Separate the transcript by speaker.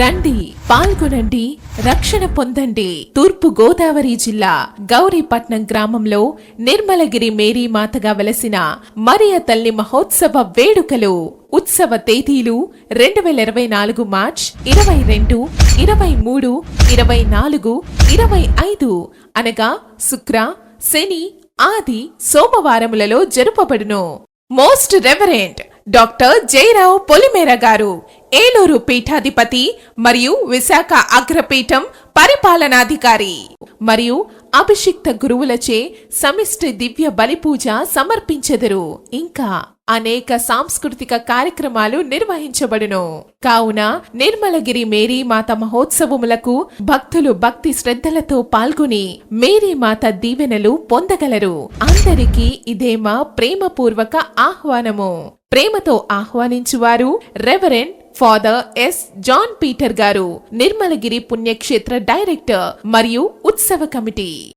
Speaker 1: రండి పాల్గొనండి రక్షణ పొందండి. తూర్పు గోదావరి జిల్లా గౌరీపట్నం గ్రామంలో నిర్మలగిరి మేరీ మాతగా వెలసిన మరియ తల్లి మహోత్సవ వేడుకలు ఉత్సవ తేదీలు రెండు వేల ఇరవై నాలుగు మార్చ్ ఇరవై రెండు ఇరవై మూడు ఇరవై నాలుగు ఇరవై ఐదు అనగా శుక్ర శని ఆది సోమవారములలో జరుపబడును. Most reverend doctor Jayarao Polimera గారు. ఏలూరు పీఠాధిపతి మరియు విశాఖ అగ్రపీఠం పరిపాలనాధికారి. మరియు అభిషిక్త గురువులచే సమిష్టి దివ్య బలిపూజ సమర్పించెదరు. ఇంకా అనేక సాంస్కృతిక కార్యక్రమాలు నిర్వహించబడును. కావున నిర్మలగిరి మేరీ మాత మహోత్సవములకు భక్తులు భక్తి శ్రద్ధలతో పాల్గొని మేరీ మాత దీవెనలు పొందగలరు. అందరికీ ఇదే మా ప్రేమపూర్వక ఆహ్వానము. ప్రేమతో ఆహ్వానించువారు reverend father S John Peter గారు నిర్మలగిరి పుణ్యక్షేత్ర డైరెక్టర్ మరియు ఉత్సవ కమిటీ.